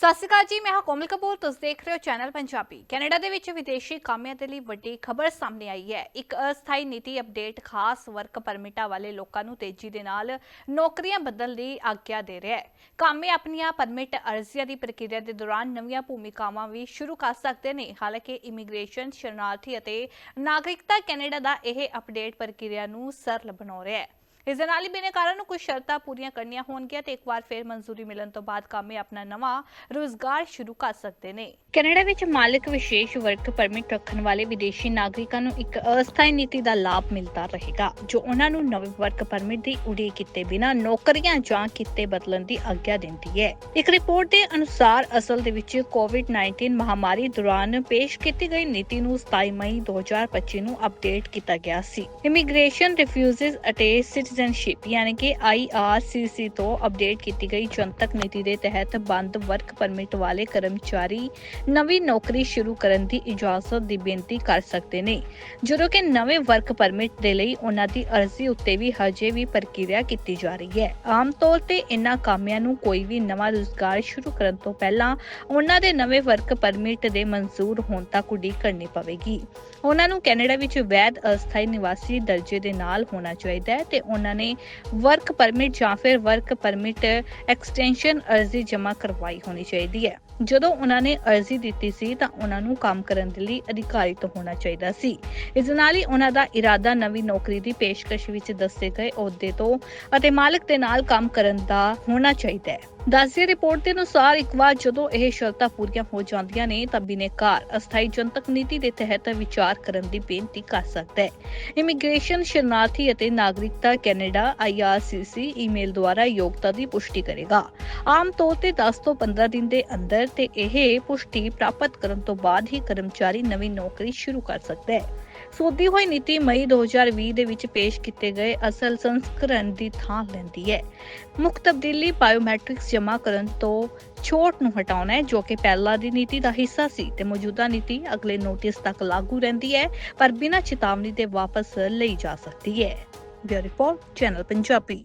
ਸਤਿ ਸ਼੍ਰੀ ਅਕਾਲ ਜੀ, ਮੈਂ ਹਾਂ ਕੋਮਲ ਕਪੂਰ, ਤੁਸੀਂ ਦੇਖ ਰਹੇ ਹੋ ਚੈਨਲ ਪੰਜਾਬੀ। ਕੈਨੇਡਾ ਦੇ ਵਿੱਚ ਵਿਦੇਸ਼ੀ ਕਾਮਿਆਂ ਦੇ ਲਈ ਵੱਡੀ ਖਬਰ ਸਾਹਮਣੇ ਆਈ ਹੈ। ਇੱਕ ਅਸਥਾਈ ਨੀਤੀ ਅਪਡੇਟ ਖਾਸ ਵਰਕ ਪਰਮਿਟਾਂ ਵਾਲੇ ਲੋਕਾਂ ਨੂੰ ਤੇਜ਼ੀ ਦੇ ਨਾਲ ਨੌਕਰੀਆਂ ਬਦਲਣ ਦੀ ਆਗਿਆ ਦੇ ਰਿਹਾ ਹੈ। ਕਾਮੇ ਆਪਣੀਆਂ ਪਰਮਿਟ ਅਰਜ਼ੀਆਂ ਦੀ ਪ੍ਰਕਿਰਿਆ ਦੇ ਦੌਰਾਨ ਨਵੀਆਂ ਭੂਮਿਕਾਵਾਂ ਵੀ ਸ਼ੁਰੂ ਕਰ ਸਕਦੇ ਨੇ। ਹਾਲਾਂਕਿ ਇਮੀਗ੍ਰੇਸ਼ਨ, ਸ਼ਰਨਾਰਥੀ ਅਤੇ ਨਾਗਰਿਕਤਾ ਕੈਨੇਡਾ ਦਾ ਇਹ ਅਪਡੇਟ ਪ੍ਰਕਿਰਿਆ ਨੂੰ ਸਰਲ ਬਣਾ ਰਿਹਾ ਹੈ। ਇਸ ਦੇ ਨਾਲ ਹੀ ਬਿਨੇਕਾਰਾਂ ਨੂੰ ਕੁਝ ਸ਼ਰਤਾਂ ਪੂਰੀਆਂ ਕਰਨੀਆਂ ਹੋਣਗੀਆਂ ਤੇ ਇੱਕ ਵਾਰ ਫਿਰ ਮਨਜ਼ੂਰੀ ਮਿਲਣ ਤੋਂ ਬਾਅਦ ਕਾਮੇ ਆਪਣਾ ਨਵਾਂ ਰੋਜ਼ਗਾਰ ਸ਼ੁਰੂ ਕਰ ਸਕਦੇ ਨੇ। ਕੈਨੇਡਾ ਵਿੱਚ ਮਾਲਕ ਵਿਸ਼ੇਸ਼ ਵਰਕ ਪਰਮਿਟ ਰੱਖਣ ਵਾਲੇ ਵਿਦੇਸ਼ੀ ਨਾਗਰਿਕਾਂ ਨੂੰ ਇੱਕ ਅਸਥਾਈ ਨੀਤੀ ਦਾ ਲਾਭ ਮਿਲਦਾ ਰਹੇਗਾ, ਜੋ ਉਹਨਾਂ ਨੂੰ ਨਵੇਂ ਵਰਕ ਪਰਮਿਟ ਦੀ ਉਡੀਕ ਕੀਤੇ ਬਿਨਾਂ ਨੌਕਰੀਆਂ ਜਾਂ ਕਿਤੇ ਬਦਲਣ ਦੀ ਆਗਿਆ ਦਿੰਦੀ ਹੈ। ਇੱਕ ਰਿਪੋਰਟ ਦੇ ਅਨੁਸਾਰ ਅਸਲ ਦੇ ਵਿੱਚ ਕੋਵਿਡ-19 ਮਹਾਮਾਰੀ ਦੌਰਾਨ ਪੇਸ਼ ਕੀਤੀ ਗਈ ਨੀਤੀ ਨੂੰ 27 ਮਈ 2025 ਨੂੰ ਅਪਡੇਟ ਕੀਤਾ ਗਿਆ ਸੀ। ਇਮੀਗ੍ਰੇਸ਼ਨ ਰਿਫਿਊਜ਼ਸ ਅਤੇ ਸਿਟੀਜ਼ਨਸ਼ਿਪ ਯਾਨੀ ਕਿ IRCC ਤੋਂ ਅਪਡੇਟ ਕੀਤੀ ਗਈ ਜਨਤਕ ਨੀਤੀ ਦੇ ਤਹਿਤ ਬੰਦ ਵਰਕ ਪਰਮਿਟ ਵਾਲੇ ਕਰਮਚਾਰੀ ਨਵੀਂ ਨੌਕਰੀ ਸ਼ੁਰੂ ਕਰਨ ਦੀ ਇਜਾਜ਼ਤ ਦੀ ਬੇਨਤੀ ਕਰ ਸਕਦੇ ਨੇ। ਜਦੋਂ ਕਿ ਨਵੇਂ ਵਰਕ ਪਰਮਿਟ ਦੇ ਲਈ ਉਹਨਾਂ ਦੀ ਅਰਜ਼ੀ ਉੱਤੇ ਵੀ ਹਜੇ ਵੀ ਪ੍ਰਕਿਰਿਆ ਕੀਤੀ ਜਾ ਰਹੀ ਹੈ। ਆਮ ਤੌਰ ਤੇ ਇਨ੍ਹਾਂ ਕਾਮਿਆਂ ਨੂੰ ਕੋਈ ਵੀ ਨਵਾਂ ਰੁਜ਼ਗਾਰ ਸ਼ੁਰੂ ਕਰਨ ਤੋਂ ਪਹਿਲਾਂ ਉਹਨਾਂ ਦੇ ਨਵੇਂ ਵਰਕ ਪਰਮਿਟ ਦੇ ਮਨਜ਼ੂਰ ਹੋਣ ਤੱਕ ਉਡੀਕ ਕਰਨੀ ਪਵੇਗੀ। ਉਹਨਾਂ ਨੂੰ ਕੈਨੇਡਾ ਵਿੱਚ ਵੈਧ ਅਸਥਾਈ ਨਿਵਾਸੀ ਦਰਜੇ ਦੇ ਨਾਲ ਹੋਣਾ ਚਾਹੀਦਾ ਹੈ ਤੇ ਉਹਨਾਂ ਨੇ ਵਰਕ ਪਰਮਿਟ ਜਾਂ ਫਿਰ ਵਰਕ ਪਰਮਿਟ ਐਕਸਟੈਂਸ਼ਨ ਅਰਜ਼ੀ ਜਮ੍ਹਾਂ ਕਰਵਾਈ ਹੋਣੀ ਚਾਹੀਦੀ ਹੈ। ਜਦੋਂ ਉਹਨਾਂ ਨੇ ਅਰਜ਼ੀ ਦਿੱਤੀ ਸੀ ਤਾਂ ਉਹਨਾਂ ਨੂੰ ਕੰਮ ਕਰਨ ਦੇ ਲਈ ਅਧਿਕਾਰਿਤ ਹੋਣਾ ਚਾਹੀਦਾ ਸੀ। ਇਸ ਨਾਲ ਹੀ ਉਹਨਾਂ ਦਾ ਇਰਾਦਾ ਨਵੀਂ ਨੌਕਰੀ ਦੀ ਪੇਸ਼ਕਸ਼ ਵਿੱਚ ਦੱਸੇ ਗਏ ਅਹੁਦੇ ਤੋਂ ਅਤੇ ਮਾਲਕ ਦੇ ਨਾਲ ਕੰਮ ਕਰਨ ਦਾ ਹੋਣਾ ਚਾਹੀਦਾ ਹੈ। ਦੱਸਿਆ ਰਿਪੋਰਟ ਦੇ ਅਨੁਸਾਰ ਇੱਕ ਵਾਰ ਜਦੋਂ ਇਹ ਸ਼ਰਤਾਂ ਪੂਰੀਆਂ ਹੋ ਜਾਂਦੀਆਂ ਨੇ ਤਾਂ ਬਿਨੇਕਾਰ ਅਸਥਾਈ ਜਨਤਕ ਨੀਤੀ ਦੇ ਤਹਿਤ ਵਿਚਾਰ ਕਰਨ ਦੀ ਬੇਨਤੀ ਕਰ ਸਕਦਾ ਹੈ। ਇਮੀਗ੍ਰੇਸ਼ਨ ਸ਼ਰਨਾਰਥੀ ਅਤੇ ਨਾਗਰਿਕਤਾ ਕੈਨੇਡਾ IRCC ਈਮੇਲ ਦੁਆਰਾ ਯੋਗਤਾ ਦੀ ਪੁਸ਼ਟੀ ਕਰੇਗਾ। ਆਮ ਤੌਰ ਤੇ 10 ਤੋਂ 15 ਦਿਨ ਦੇ ਅੰਦਰ ਤੇ ਇਹ ਪੁਸ਼ਟੀ ਪ੍ਰਾਪਤ ਕਰਨ ਤੋਂ ਬਾਅਦ ਹੀ ਕਰਮਚਾਰੀ ਨਵੀਂ ਨੌਕਰੀ ਸ਼ੁਰੂ ਕਰ ਸਕਦਾ ਹੈ। ਸੋਧੀ ਹੋਈ ਨੀਤੀ ਮਈ 2020 ਦੇ ਵਿੱਚ ਪੇਸ਼ ਕੀਤੇ ਗਏ ਅਸਲ ਸੰਸਕਰਣ ਦੀ ਥਾਂ ਲੈਂਦੀ ਹੈ। ਮੁੱਖ ਤਬਦੀਲੀ ਬਾਇਓਮੈਟ੍ਰਿਕਸ ਜਮ੍ਹਾਂ ਕਰਨ ਤੋਂ ਛੋਟ ਨੂੰ ਹਟਾਉਣਾ ਹੈ, ਜੋ ਕਿ ਪਹਿਲਾਂ ਦੀ ਨੀਤੀ ਦਾ ਹਿੱਸਾ ਸੀ ਤੇ ਮੌਜੂਦਾ ਨੀਤੀ ਅਗਲੇ ਨੋਟਿਸ ਤੱਕ ਲਾਗੂ ਰਹਿੰਦੀ ਹੈ, ਪਰ ਬਿਨਾਂ ਚੇਤਾਵਨੀ ਦੇ ਵਾਪਸ ਲਈ ਜਾ ਸਕਦੀ ਹੈ। Bureau report, channel Punjabi.